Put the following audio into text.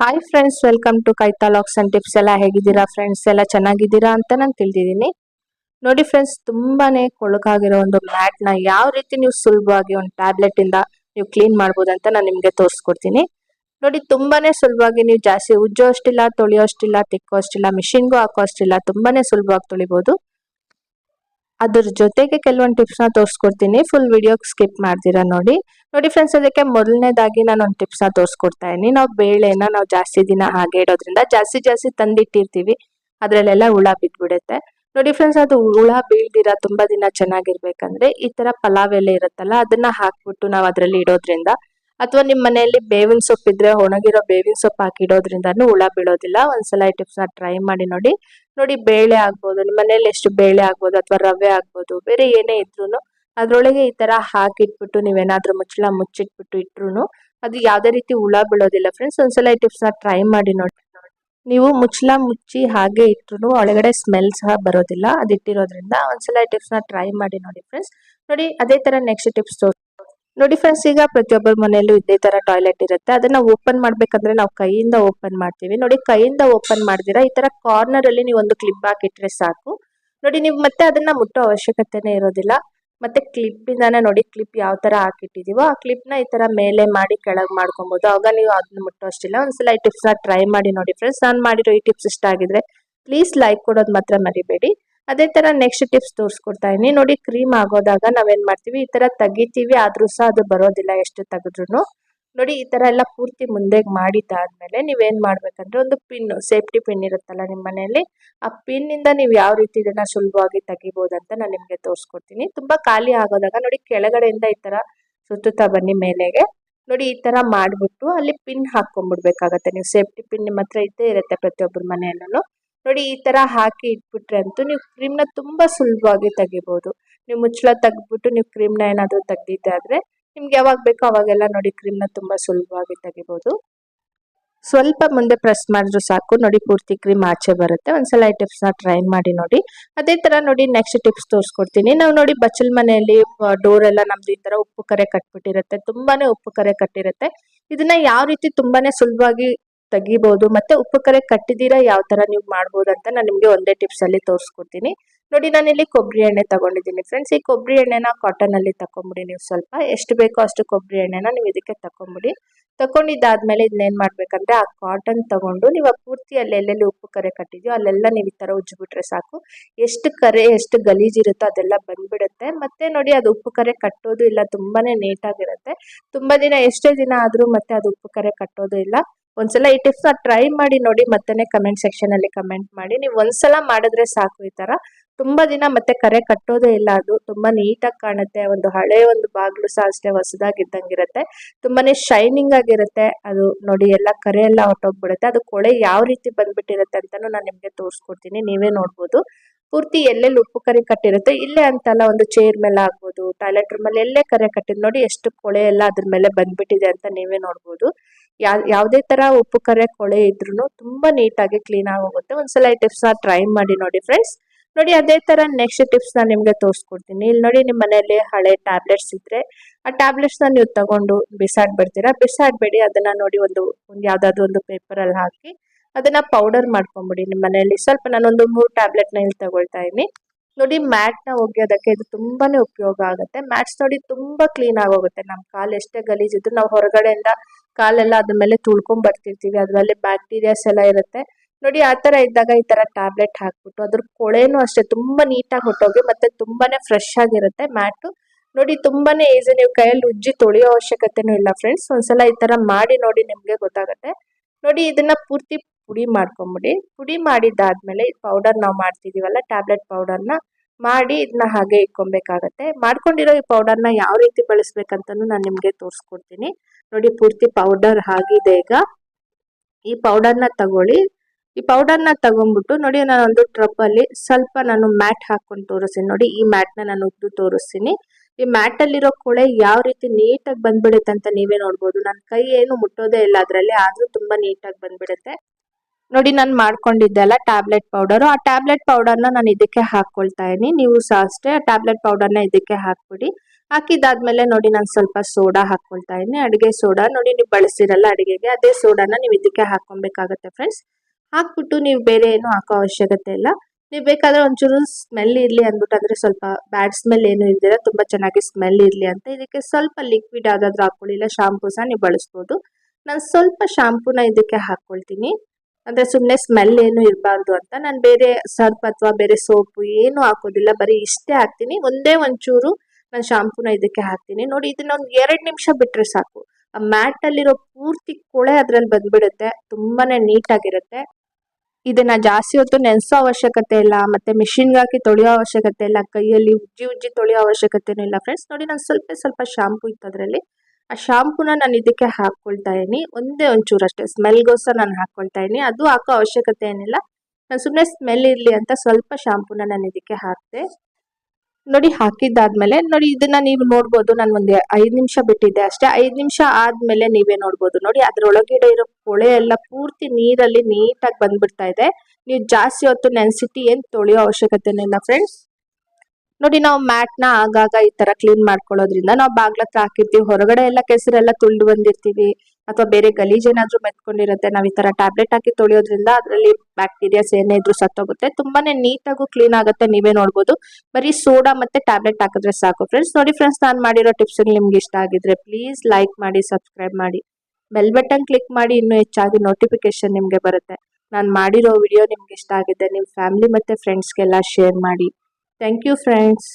Hi friends welcome to ಕೈತಾ ಲಾಕ್ಸ್ and tips ಎಲ್ಲ ಹೇಗಿದ್ದೀರಾ ಫ್ರೆಂಡ್ಸ್ ಎಲ್ಲ ಚೆನ್ನಾಗಿದ್ದೀರಾ ಅಂತ ನಾನು ತಿಳಿದಿದ್ದೀನಿ. ನೋಡಿ ಫ್ರೆಂಡ್ಸ್ ತುಂಬಾನೇ ಕೊಳಕಾಗಿರೋ ಒಂದು ಮ್ಯಾಟ್ನ ಯಾವ ರೀತಿ ನೀವು ಸುಲಭವಾಗಿ ಒಂದು ಟ್ಯಾಬ್ಲೆಟ್ ಇಂದ ನೀವು ಕ್ಲೀನ್ ಮಾಡ್ಬೋದು ಅಂತ ನಾನು ನಿಮಗೆ ತೋರಿಸ್ಕೊಡ್ತೀನಿ. ನೋಡಿ ತುಂಬಾನೇ ಸುಲಭವಾಗಿ ನೀವು ಜಾಸ್ತಿ ಉಜ್ಜೋ ಅಷ್ಟಿಲ್ಲ ತೊಳೆಯೋ ಅಷ್ಟಿಲ್ಲ ತಿಕ್ಕೋ ಅಷ್ಟಿಲ್ಲ ಮಿಷಿನ್ಗೂ ಹಾಕೋ ಅಷ್ಟಿಲ್ಲ ತುಂಬಾನೇ ಸುಲಭವಾಗಿ ತೊಳಿಬೋದು. ಅದ್ರ ಜೊತೆಗೆ ಕೆಲವೊಂದು ಟಿಪ್ಸ್ನ ತೋರಿಸ್ಕೊಡ್ತೀನಿ. ಫುಲ್ ವಿಡಿಯೋ ಸ್ಕಿಪ್ ಮಾಡ್ತೀರಾ ನೋಡಿ. ನೋಡಿ ಫ್ರೆಂಡ್ಸ್ ಅದಕ್ಕೆ ಮೊದಲನೇದಾಗಿ ನಾನು ಒಂದು ಟಿಪ್ಸ್ನ ತೋರಿಸ್ಕೊಡ್ತಾ ಇದೀನಿ ನಾವು ಬೇಳೆನ ನಾವು ಜಾಸ್ತಿ ದಿನ ಹಾಗೆ ಇಡೋದ್ರಿಂದ ಜಾಸ್ತಿ ಜಾಸ್ತಿ ತಂದಿಟ್ಟಿರ್ತೀವಿ. ಅದರಲ್ಲೆಲ್ಲ ಹುಳ ಬಿದ್ಬಿಡುತ್ತೆ. ನೋಡಿ ಫ್ರೆಂಡ್ಸ್ ಅದು ಹುಳ ಬೀಳ್ದಿರ ತುಂಬಾ ದಿನ ಚೆನ್ನಾಗಿರ್ಬೇಕಂದ್ರೆ ಈ ತರ ಪಲಾವ್ ಎಲೆ ಇರುತ್ತಲ್ಲ, ಅದನ್ನ ಹಾಕ್ಬಿಟ್ಟು ನಾವು ಅದರಲ್ಲಿ ಇಡೋದ್ರಿಂದ ಅಥವಾ ನಿಮ್ಮ ಮನೆಯಲ್ಲಿ ಬೇವಿನ ಸೊಪ್ಪು ಇದ್ರೆ ಒಣಗಿರೋ ಬೇವಿನ ಸೊಪ್ಪು ಹಾಕಿ ಇಡೋದ್ರಿಂದನೂ ಹುಳ ಬೀಳೋದಿಲ್ಲ. ಒಂದ್ಸಲ ಈ ಟಿಪ್ಸ್ನ ಟ್ರೈ ಮಾಡಿ ನೋಡಿ. ನೋಡಿ ಬೇಳೆ ಆಗ್ಬೋದು ನಿಮ್ಮ ಮನೇಲಿ ಎಷ್ಟು ಬೇಳೆ ಆಗ್ಬೋದು ಅಥವಾ ರವೆ ಆಗ್ಬೋದು, ಬೇರೆ ಏನೇ ಇದ್ರೂನು ಅದ್ರೊಳಗೆ ಈ ತರ ಹಾಕಿಟ್ಬಿಟ್ಟು ನೀವೇನಾದ್ರೂ ಮುಚ್ಚಳ ಮುಚ್ಚಿಟ್ಬಿಟ್ಟು ಇಟ್ರು ಅದು ಯಾವ್ದೇ ರೀತಿ ಹುಳ ಬೀಳೋದಿಲ್ಲ ಫ್ರೆಂಡ್ಸ್ ಒಂದ್ಸಲ ಈ ಟಿಪ್ಸ್ನ ಟ್ರೈ ಮಾಡಿ ನೋಡಿ. ನೀವು ಮುಚ್ಚಳ ಮುಚ್ಚಿ ಹಾಗೆ ಇಟ್ರು ಒಳಗಡೆ ಸ್ಮೆಲ್ ಸಹ ಬರೋದಿಲ್ಲ. ಅದಿಟ್ಟಿರೋದ್ರಿಂದ ಒಂದ್ಸಲ ಈ ಟಿಪ್ಸ್ನ ಟ್ರೈ ಮಾಡಿ ನೋಡಿ ಫ್ರೆಂಡ್ಸ್ ನೋಡಿ, ಅದೇ ತರ ನೆಕ್ಸ್ಟ್ ಟಿಪ್ಸ್ ನೋಡಿ ಫ್ರೆಂಡ್ಸ್ ಈಗ ಪ್ರತಿಯೊಬ್ಬರ ಮನೆಯಲ್ಲೂ ಇದೇ ತರ ಟಾಯ್ಲೆಟ್ ಇರುತ್ತೆ. ಅದನ್ನ ಓಪನ್ ಮಾಡ್ಬೇಕಂದ್ರೆ ನಾವು ಕೈಯಿಂದ ಓಪನ್ ಮಾಡ್ತೀವಿ. ನೋಡಿ ಕೈಯಿಂದ ಓಪನ್ ಮಾಡಿದಿರಾ, ಈ ತರ ಕಾರ್ನರ್ ಅಲ್ಲಿ ನೀವು ಒಂದು ಕ್ಲಿಪ್ ಹಾಕಿಟ್ರೆ ಸಾಕು. ನೋಡಿ ನೀವು ಮತ್ತೆ ಅದನ್ನ ಮುಟ್ಟೋ ಅವಶ್ಯಕತೆನೇ ಇರೋದಿಲ್ಲ. ಮತ್ತೆ ಕ್ಲಿಪ್ ಇಂದಾನೆ ನೋಡಿ ಕ್ಲಿಪ್ ಯಾವ ತರ ಹಾಕಿಟ್ಟಿದೀವೋ, ಆ ಕ್ಲಿಪ್ನ ಈ ತರ ಮೇಲೆ ಮಾಡಿ ಕೆಳಗೆ ಮಾಡ್ಕೊಬಹುದು ಆಗ ನೀವು ಅದನ್ನ ಮುಟ್ಟೋ ಅಷ್ಟಿಲ್ಲ. ಒಂದ್ಸಲ ಈ ಟಿಪ್ಸ್ನ ಟ್ರೈ ಮಾಡಿ ನೋಡಿ ಫ್ರೆಂಡ್ಸ್ ನಾನು ಮಾಡಿರೋ ಈ ಟಿಪ್ಸ್ ಇಷ್ಟ ಆಗಿದ್ರೆ ಪ್ಲೀಸ್ ಲೈಕ್ ಕೊಡೋದು ಮಾತ್ರ ಮರಿಬೇಡಿ. ಅದೇ ತರ ನೆಕ್ಸ್ಟ್ ಟಿಪ್ಸ್ ತೋರಿಸ್ಕೊಡ್ತಾ ಇದೀನಿ ನೋಡಿ ಕ್ರೀಮ್ ಆಗೋದಾಗ ನಾವೇನ್ ಮಾಡ್ತೀವಿ? ಈ ತರ ತೆಗಿತೀವಿ, ಆದ್ರೂ ಸಹ ಅದು ಬರೋದಿಲ್ಲ ಎಷ್ಟು ತೆಗೆದ್ರು ನೋಡಿ, ಈ ತರ ಎಲ್ಲ ಪೂರ್ತಿ ಮುಂದೆ ಮಾಡಿದ್ದಾದ್ಮೇಲೆ ನೀವೇನ್ ಮಾಡ್ಬೇಕಂದ್ರೆ ಒಂದು ಪಿನ್ ಸೇಫ್ಟಿ ಪಿನ್ ಇರುತ್ತಲ್ಲ ನಿಮ್ಮ ಮನೆಯಲ್ಲಿ, ಆ ಪಿನ್ ಇಂದ ನೀವು ಯಾವ ರೀತಿ ಇದನ್ನ ಸುಲಭವಾಗಿ ತೆಗಿಬಹುದಂತ ನಾನು ನಿಮ್ಗೆ ತೋರಿಸ್ಕೊಡ್ತೀನಿ. ತುಂಬಾ ಖಾಲಿ ಆಗೋದಾಗ ನೋಡಿ, ಕೆಳಗಡೆಯಿಂದ ಈ ತರ ಸುತ್ತುತ್ತಾ ಬನ್ನಿ ಮೇಲೆಗೆ. ನೋಡಿ, ಈ ತರ ಮಾಡ್ಬಿಟ್ಟು ಅಲ್ಲಿ ಪಿನ್ ಹಾಕೊಂಡ್ಬಿಡ್ಬೇಕಾಗತ್ತೆ ನೀವು ಸೇಫ್ಟಿ ಪಿನ್ ನಿಮ್ಮ ಹತ್ರ ಇದ್ದೇ ಇರುತ್ತೆ ಪ್ರತಿಯೊಬ್ಬರ ಮನೆಯಲ್ಲೂ ನೋಡಿ ಈ ತರ ಹಾಕಿ ಇಟ್ಬಿಟ್ರೆ ಅಂತೂ ನೀವು ಕ್ರೀಮ್ನ ತುಂಬಾ ಸುಲಭವಾಗಿ ತೆಗಿಬೋದು. ನೀವು ಮುಚ್ಚಳ ತೆಗ್ದ್ಬಿಟ್ಟು ನೀವು ಕ್ರೀಮ್ನ ಏನಾದರೂ ತೆಗ್ದಿದ್ದೆ ಆದ್ರೆ ನಿಮ್ಗೆ ಯಾವಾಗ ಬೇಕೋ ಅವಾಗೆಲ್ಲ ನೋಡಿ ಕ್ರೀಮ್ನ ತುಂಬಾ ಸುಲಭವಾಗಿ ತೆಗಿಬೋದು. ಸ್ವಲ್ಪ ಮುಂದೆ ಪ್ರೆಸ್ ಮಾಡಿದ್ರು ಸಾಕು. ನೋಡಿ ಪೂರ್ತಿ ಕ್ರೀಮ್ ಆಚೆ ಬರುತ್ತೆ. ಒಂದ್ಸಲ ಈ ಟಿಪ್ಸ್ನ ಟ್ರೈ ಮಾಡಿ ನೋಡಿ. ಅದೇ ತರ ನೋಡಿ ನೆಕ್ಸ್ಟ್ ಟಿಪ್ಸ್ ತೋರಿಸ್ಕೊಡ್ತೀನಿ. ನಾವು ನೋಡಿ ಬಚ್ಚಲ್ ಮನೆಯಲ್ಲಿ ಡೋರ್ ಎಲ್ಲ ನಮ್ದು ಈ ತರ ಉಪ್ಪು ಕರೆ ಕಟ್ಬಿಟ್ಟಿರುತ್ತೆ. ತುಂಬಾನೇ ಉಪ್ಪು ಕರೆ ಕಟ್ಟಿರುತ್ತೆ. ಇದನ್ನ ಯಾವ ರೀತಿ ತುಂಬಾನೇ ಸುಲಭವಾಗಿ ತೆಗಿಬಹುದು ಮತ್ತೆ ಉಪ್ಪು ಕರೆ ಕಟ್ಟಿದೀರಾ ಯಾವ ತರ ನೀವು ಮಾಡ್ಬೋದು ಅಂತ ನಾನು ನಿಮ್ಗೆ ಒಂದೇ ಟಿಪ್ಸ್ ಅಲ್ಲಿ ತೋರಿಸ್ಕೊಡ್ತೀನಿ. ನೋಡಿ, ನಾನು ಇಲ್ಲಿ ಕೊಬ್ಬರಿ ಎಣ್ಣೆ ತಗೊಂಡಿದ್ದೀನಿ ಫ್ರೆಂಡ್ಸ್ ಈ ಕೊಬ್ಬರಿ ಎಣ್ಣೆನ ಕಾಟನ್ ಅಲ್ಲಿ ತಕೊಂಬಿಡಿ ನೀವು ಸ್ವಲ್ಪ. ಎಷ್ಟು ಬೇಕೋ ಅಷ್ಟು ಕೊಬ್ಬರಿ ಎಣ್ಣೆನ ನೀವು ಇದಕ್ಕೆ ತಕೊಂಬಿಡಿ. ತಕೊಂಡಿದ್ದಾದ್ಮೇಲೆ ಇದನ್ನೇನ್ ಮಾಡ್ಬೇಕಂದ್ರೆ ಆ ಕಾಟನ್ ತಗೊಂಡು ನೀವು ಆ ಪೂರ್ತಿ ಅಲ್ಲೆಲ್ಲೆಲ್ಲಿ ಉಪ್ಪು ಕರೆ ಕಟ್ಟಿದ್ಯೋ ಅಲ್ಲೆಲ್ಲ ನೀವು ಈ ತರ ಉಜ್ಜಿಬಿಟ್ರೆ ಸಾಕು. ಎಷ್ಟು ಕರೆ, ಎಷ್ಟು ಗಲೀಜ್ ಇರುತ್ತೋ ಅದೆಲ್ಲ ಬಂದ್ಬಿಡುತ್ತೆ. ಮತ್ತೆ ನೋಡಿ, ಅದು ಉಪ್ಪು ಕರೆ ಕಟ್ಟೋದು ಇಲ್ಲ, ತುಂಬಾನೇ ನೀಟಾಗಿರುತ್ತೆ ತುಂಬಾ ದಿನ ಎಷ್ಟೇ ದಿನ ಆದ್ರೂ ಮತ್ತೆ ಅದು ಉಪ್ಪು ಕರೆ ಕಟ್ಟೋದು ಇಲ್ಲ. ಒಂದ್ಸಲ ಈ ಟಿಪ್ಸ್ನ ಟ್ರೈ ಮಾಡಿ ನೋಡಿ ಮತ್ತೆ ಕಮೆಂಟ್ ಸೆಕ್ಷನ್ ಅಲ್ಲಿ ಕಮೆಂಟ್ ಮಾಡಿ. ನೀವು ಒಂದ್ಸಲ ಮಾಡಿದ್ರೆ ಸಾಕು ಈ ತರ. ತುಂಬಾ ದಿನ ಮತ್ತೆ ಕರೆ ಕಟ್ಟೋದೇ ಇಲ್ಲ ಅದು. ತುಂಬಾ ನೀಟಾಗಿ ಕಾಣುತ್ತೆ. ಒಂದು ಹಳೆ ಒಂದು ಬಾಗ್ಲು ಸಹ ಅಷ್ಟೇ ಹೊಸದಾಗಿದ್ದಂಗಿರುತ್ತೆ. ತುಂಬಾನೇ ಶೈನಿಂಗ್ ಆಗಿರುತ್ತೆ. ಅದು ನೋಡಿ ಎಲ್ಲ ಕರೆ ಎಲ್ಲ ಹೊಟ್ಟೋಗ್ಬಿಡುತ್ತೆ ಅದು ಕೊಳೆ ಯಾವ ರೀತಿ ಬಂದ್ಬಿಟ್ಟಿರುತ್ತೆ ಅಂತಾನು ನಾನು ನಿಮ್ಗೆ ತೋರಿಸ್ಕೊಡ್ತೀನಿ. ನೀವೇ ನೋಡ್ಬೋದು. ಪೂರ್ತಿ ಎಲ್ಲೆಲ್ಲಿ ಉಪ್ಪು ಕರಿ ಕಟ್ಟಿರುತ್ತೆ ಇಲ್ಲೇ ಅಂತಲ್ಲ ಒಂದು ಚೇರ್ ಮೇಲೆ ಆಗ್ಬೋದು ಟಾಯ್ಲೆಟ್ ರೂಮ್ ಅಲ್ಲಿ ಎಲ್ಲೇ ಕರೆ ಕಟ್ಟಿದ್ ನೋಡಿ ಎಷ್ಟು ಕೊಳೆ ಎಲ್ಲ ಅದ್ರ ಮೇಲೆ ಬಂದ್ಬಿಟ್ಟಿದೆ ಅಂತ ನೀವೇ ನೋಡ್ಬೋದು. ಯಾವ ಯಾವುದೇ ಉಪ್ಪು ಕರೆ ಕೊಳೆ ಇದ್ರೂ ತುಂಬಾ ನೀಟಾಗಿ ಕ್ಲೀನ್ ಆಗಿ ಹೋಗುತ್ತೆ ಒಂದ್ಸಲ ಈ ಟಿಪ್ಸ್ನ ಟ್ರೈ ಮಾಡಿ ನೋಡಿ ಫ್ರೆಂಡ್ಸ್ ನೋಡಿ ಅದೇ ತರ ನೆಕ್ಸ್ಟ್ ಟಿಪ್ಸ್ ನಿಮಗೆ ತೋರಿಸ್ಕೊಡ್ತೀನಿ. ಇಲ್ಲಿ ನೋಡಿ ನಿಮ್ಮ ಮನೆಯಲ್ಲಿ ಹಳೆ ಟ್ಯಾಬ್ಲೆಟ್ಸ್ ಇದ್ರೆ ಆ ಟ್ಯಾಬ್ಲೆಟ್ಸ್ನ ನೀವು ತಗೊಂಡು ಬಿಸಾಡ್ಬಿಡ್ತೀರಾ? ಬಿಸಾಡ್ಬೇಡಿ. ಅದನ್ನ ನೋಡಿ ಒಂದು ಒಂದು ಯಾವ್ದಾದ್ರು ಒಂದು ಪೇಪರಲ್ಲಿ ಹಾಕಿ ಅದನ್ನ ಪೌಡರ್ ಮಾಡ್ಕೊಂಬಿಡಿ ನಿಮ್ಮ ಮನೆಯಲ್ಲಿ. ಸ್ವಲ್ಪ ನಾನೊಂದು ಮೂರು ಟ್ಯಾಬ್ಲೆಟ್ನ ಇಲ್ಲಿ ತಗೊಳ್ತಾ ಇದೀನಿ ನೋಡಿ ಮ್ಯಾಟ್ನ ಒಗೆಯೋದಕ್ಕೆ ಇದು ತುಂಬಾನೇ ಉಪಯೋಗ ಆಗುತ್ತೆ. ಮ್ಯಾಟ್ಸ್ ನೋಡಿ ತುಂಬಾ ಕ್ಲೀನ್ ಆಗೋಗುತ್ತೆ. ನಮ್ಮ ಕಾಲು ಎಷ್ಟೇ ಗಲೀಜಿದ್ರು ನಾವು ಹೊರಗಡೆಯಿಂದ ಕಾಲೆಲ್ಲ ಅದ್ರ ಮೇಲೆ ತುಳ್ಕೊಂಡ್ ಬರ್ತಿರ್ತೀವಿ. ಅದ್ರಲ್ಲಿ ಬ್ಯಾಕ್ಟೀರಿಯಾಸ್ ಎಲ್ಲ ಇರುತ್ತೆ. ನೋಡಿ, ಆ ತರ ಇದ್ದಾಗ ಈ ತರ ಟ್ಯಾಬ್ಲೆಟ್ ಹಾಕ್ಬಿಟ್ಟು ಅದ್ರ ಕೊಳೆನೂ ಅಷ್ಟೇ, ತುಂಬಾ ನೀಟಾಗಿ ಹೊಟ್ಟೋಗಿ ಮತ್ತೆ ತುಂಬಾನೇ ಫ್ರೆಶ್ ಆಗಿರುತ್ತೆ ಮ್ಯಾಟು. ನೋಡಿ, ತುಂಬಾನೇ ಈಸಿ ನೀವು ಕೈಯಲ್ಲಿ ಉಜ್ಜಿ ತೊಳೆಯೋ ಅವಶ್ಯಕತೆನೂ ಇಲ್ಲ ಫ್ರೆಂಡ್ಸ್ ಒಂದ್ಸಲ ಈ ತರ ಮಾಡಿ ನೋಡಿ ನಿಮ್ಗೆ ಗೊತ್ತಾಗುತ್ತೆ. ನೋಡಿ, ಇದನ್ನ ಪೂರ್ತಿ ಪುಡಿ ಮಾಡ್ಕೊಂಬಿಡಿ. ಪುಡಿ ಮಾಡಿದ್ದಾದ್ಮೇಲೆ ಪೌಡರ್ ನಾವು ಮಾಡ್ತಿದೀವಲ್ಲ ಟ್ಯಾಬ್ಲೆಟ್ ಪೌಡರ್ನ ಮಾಡಿ ಇದನ್ನ ಹಾಗೆ ಇಟ್ಕೊಬೇಕಾಗತ್ತೆ. ಮಾಡ್ಕೊಂಡಿರೋ ಈ ಪೌಡರ್ನ ಯಾವ ರೀತಿ ಬಳಸ್ಬೇಕಂತನೂ ನಾನು ನಿಮ್ಗೆ ತೋರಿಸ್ಕೊಡ್ತೀನಿ. ನೋಡಿ ಪೂರ್ತಿ ಪೌಡರ್ ಆಗಿದೆ ಈಗ. ಈ ಪೌಡರ್ನ ತಗೊಳ್ಳಿ. ಈ ಪೌಡರ್ನ ತಗೊಂಡ್ಬಿಟ್ಟು ನೋಡಿ ನಾನು ಒಂದು ಟ್ರಪ್ ಅಲ್ಲಿ ಸ್ವಲ್ಪ ನಾನು ಮ್ಯಾಟ್ ಹಾಕೊಂಡು ತೋರಿಸ್ತೀನಿ. ನೋಡಿ ಈ ಮ್ಯಾಟ್ನ ನಾನು ಉದ್ದು ತೋರಿಸ್ತೀನಿ. ಈ ಮ್ಯಾಟ್ ಅಲ್ಲಿರೋ ಕೊಳೆ ಯಾವ ರೀತಿ ನೀಟಾಗಿ ಬಂದ್ಬಿಡುತ್ತೆ ಅಂತ ನೀವೇ ನೋಡ್ಬೋದು. ನನ್ನ ಕೈ ಏನು ಮುಟ್ಟೋದೇ ಇಲ್ಲ ಅದರಲ್ಲಿ, ಆದ್ರೂ ತುಂಬಾ ನೀಟಾಗಿ ಬಂದ್ಬಿಡುತ್ತೆ. ನೋಡಿ ನಾನು ಮಾಡ್ಕೊಂಡಿದ್ದೆ ಅಲ್ಲ ಟ್ಯಾಬ್ಲೆಟ್ ಪೌಡರ್ ಆ ಟ್ಯಾಬ್ಲೆಟ್ ಪೌಡರ್ನ ನಾನು ಇದಕ್ಕೆ ಹಾಕ್ಕೊಳ್ತಾ ಇದೀನಿ ನೀವು ಸಹ ಅಷ್ಟೇ ಟ್ಯಾಬ್ಲೆಟ್ ಪೌಡರ್ನ ಇದಕ್ಕೆ ಹಾಕ್ಬಿಡಿ. ಹಾಕಿದಾದ್ಮೇಲೆ ನೋಡಿ ನಾನು ಸ್ವಲ್ಪ ಸೋಡಾ ಹಾಕ್ಕೊಳ್ತಾ ಇದ್ದೀನಿ. ಅಡುಗೆ ಸೋಡಾ ನೋಡಿ ನೀವು ಬಳಸಿರಲ್ಲ ಅಡುಗೆಗೆ, ಅದೇ ಸೋಡಾನ ನೀವು ಇದಕ್ಕೆ ಹಾಕ್ಕೊಬೇಕಾಗತ್ತೆ ಫ್ರೆಂಡ್ಸ್ ಹಾಕ್ಬಿಟ್ಟು ನೀವು ಬೇರೆ ಏನು ಹಾಕೋ ಅವಶ್ಯಕತೆ ಇಲ್ಲ. ನೀವು ಬೇಕಾದ್ರೆ ಒಂಚೂರು ಸ್ಮೆಲ್ ಇರಲಿ ಅಂದ್ಬಿಟ್ಟು ಅಂದರೆ ಸ್ವಲ್ಪ ಬ್ಯಾಡ್ ಸ್ಮೆಲ್ ಏನು ಇಲ್ದಿರ ತುಂಬ ಚೆನ್ನಾಗಿ ಸ್ಮೆಲ್ ಇರಲಿ ಅಂತ. ಇದಕ್ಕೆ ಸ್ವಲ್ಪ ಲಿಕ್ವಿಡ್ ಯಾವುದಾದ್ರೂ ಹಾಕ್ಕೊಳ್ಳಿ. ಇಲ್ಲ ಸಹ ನೀವು ಬಳಸ್ಬೋದು. ನಾನು ಸ್ವಲ್ಪ ಶಾಂಪೂನ ಇದಕ್ಕೆ ಹಾಕ್ಕೊಳ್ತೀನಿ ಅಂದರೆ ಸುಮ್ಮನೆ ಸ್ಮೆಲ್ ಏನು ಇರಬಾರ್ದು ಅಂತ ನಾನು ಬೇರೆ ಸರ್ಪ್ ಅಥವಾ ಬೇರೆ ಸೋಪು ಏನು ಹಾಕೋದಿಲ್ಲ, ಬರೀ ಇಷ್ಟೇ ಹಾಕ್ತೀನಿ. ಒಂದೇ ಒಂಚೂರು ನಾನು ಶಾಂಪೂನ ಇದಕ್ಕೆ ಹಾಕ್ತೀನಿ. ನೋಡಿ, ಇದನ್ನ ಒಂದು ಎರಡು ನಿಮಿಷ ಬಿಟ್ಟರೆ ಸಾಕು. ಆ ಮ್ಯಾಟಲ್ಲಿರೋ ಪೂರ್ತಿ ಕೊಳೆ ಅದ್ರಲ್ಲಿ ಬಂದ್ಬಿಡುತ್ತೆ. ತುಂಬಾನೇ ನೀಟಾಗಿರುತ್ತೆ ಇದನ್ನ ಜಾಸ್ತಿ ಹೊತ್ತು ನೆನೆಸೋ ಅವಶ್ಯಕತೆ ಇಲ್ಲ, ಮತ್ತೆ ಮಿಷಿನ್ಗೆ ಹಾಕಿ ತೊಳೆಯೋ ಅವಶ್ಯಕತೆ ಇಲ್ಲ, ಕೈಯಲ್ಲಿ ಉಜ್ಜಿ ಉಜ್ಜಿ ತೊಳೆಯೋ ಅವಶ್ಯಕತೆನೂ ಇಲ್ಲ. ಫ್ರೆಂಡ್ಸ್ ನೋಡಿ ನಾನು ಸ್ವಲ್ಪ ಸ್ವಲ್ಪ ಶಾಂಪೂ ಇತ್ತು ಅದರಲ್ಲಿ. ಆ ಶಾಂಪೂನ ನಾನು ಇದಕ್ಕೆ ಹಾಕ್ಕೊಳ್ತಾ ಇದ್ದೀನಿ. ಒಂದೇ ಒಂಚೂರು ಅಷ್ಟೇ. ಸ್ಮೆಲ್ಗೋಸ್ಕರ ನಾನು ಹಾಕ್ಕೊಳ್ತಾ ಇದ್ದೀನಿ. ಅದು ಹಾಕೋ ಅವಶ್ಯಕತೆ ಏನಿಲ್ಲ. ನಾನು ಸುಮ್ಮನೆ ಸ್ಮೆಲ್ ಇರಲಿ ಅಂತ ಸ್ವಲ್ಪ ಶಾಂಪೂನ ನಾನು ಇದಕ್ಕೆ ಹಾಕಿದೆ. ನೋಡಿ, ಹಾಕಿದ್ದಾದ್ಮೇಲೆ ನೋಡಿ, ಇದನ್ನ ನೀವು ನೋಡ್ಬೋದು. ನಾನು ಒಂದು ಐದು ನಿಮಿಷ ಬಿಟ್ಟಿದ್ದೆ ಅಷ್ಟೇ. ಐದು ನಿಮಿಷ ಆದ್ಮೇಲೆ ನೀವೇ ನೋಡ್ಬೋದು. ನೋಡಿ ಅದ್ರೊಳಗಡೆ ಇರೋ ಕೊಳೆ ಎಲ್ಲ ಪೂರ್ತಿ ನೀರಲ್ಲಿ ನೀಟಾಗಿ ಬಂದ್ಬಿಡ್ತಾ ಇದೆ. ನೀವು ಜಾಸ್ತಿ ಹೊತ್ತು ನೆನ್ಸಿಟಿ ಏನು ತೊಳೆಯೋ ಅವಶ್ಯಕತೆನಿಲ್ಲ ಫ್ರೆಂಡ್ಸ್ ನೋಡಿ ನಾವು ಮ್ಯಾಟ್ನ ಆಗಾಗ ಈ ತರ ಕ್ಲೀನ್ ಮಾಡ್ಕೊಳ್ಳೋದ್ರಿಂದ ನಾವು ಬಾಗ್ಲ ಹತ್ರ ಹಾಕಿರ್ತೀವಿ. ಹೊರಗಡೆ ಎಲ್ಲ ಕೆಸರೆಲ್ಲ ತುಳಿದು ಬಂದಿರ್ತೀವಿ. ಅಥವಾ ಬೇರೆ ಗಲೀಜ್ ಏನಾದ್ರೂ ಮೆತ್ಕೊಂಡಿರುತ್ತೆ, ನಾವು ಈ ತರ ಟ್ಯಾಬ್ಲೆಟ್ ಹಾಕಿ ತೊಳೆಯೋದ್ರಿಂದ ಅದರಲ್ಲಿ ಬ್ಯಾಕ್ಟೀರಿಯಾಸ್ ಏನೇ ಇದ್ರೂ ಸತ್ತೋಗುತ್ತೆ. ತುಂಬಾನೇ ನೀಟಾಗೂ ಕ್ಲೀನ್ ಆಗುತ್ತೆ, ನೀವೇ ನೋಡ್ಬೋದು. ಬರೀ ಸೋಡಾ ಮತ್ತೆ ಟ್ಯಾಬ್ಲೆಟ್ ಹಾಕಿದ್ರೆ ಸಾಕು. ಫ್ರೆಂಡ್ಸ್ ನೋಡಿ ಫ್ರೆಂಡ್ಸ್ ನಾನು ಮಾಡಿರೋ ಟಿಪ್ಸ್ ನಿಮ್ಗೆ ಇಷ್ಟ ಆಗಿದ್ರೆ ಪ್ಲೀಸ್ ಲೈಕ್ ಮಾಡಿ ಸಬ್ಸ್ಕ್ರೈಬ್ ಮಾಡಿ. ಬೆಲ್ ಬಟನ್ ಕ್ಲಿಕ್ ಮಾಡಿ, ಇನ್ನೂ ಹೆಚ್ಚಾಗಿ ನೋಟಿಫಿಕೇಶನ್ ನಿಮಗೆ ಬರುತ್ತೆ. ನಾನು ಮಾಡಿರೋ ವಿಡಿಯೋ ನಿಮ್ಗೆ ಇಷ್ಟ ಆಗಿದೆ ನಿಮ್ಮ ಫ್ಯಾಮಿಲಿ ಮತ್ತೆ ಫ್ರೆಂಡ್ಸ್ಗೆಲ್ಲ ಶೇರ್ ಮಾಡಿ. Thank you friends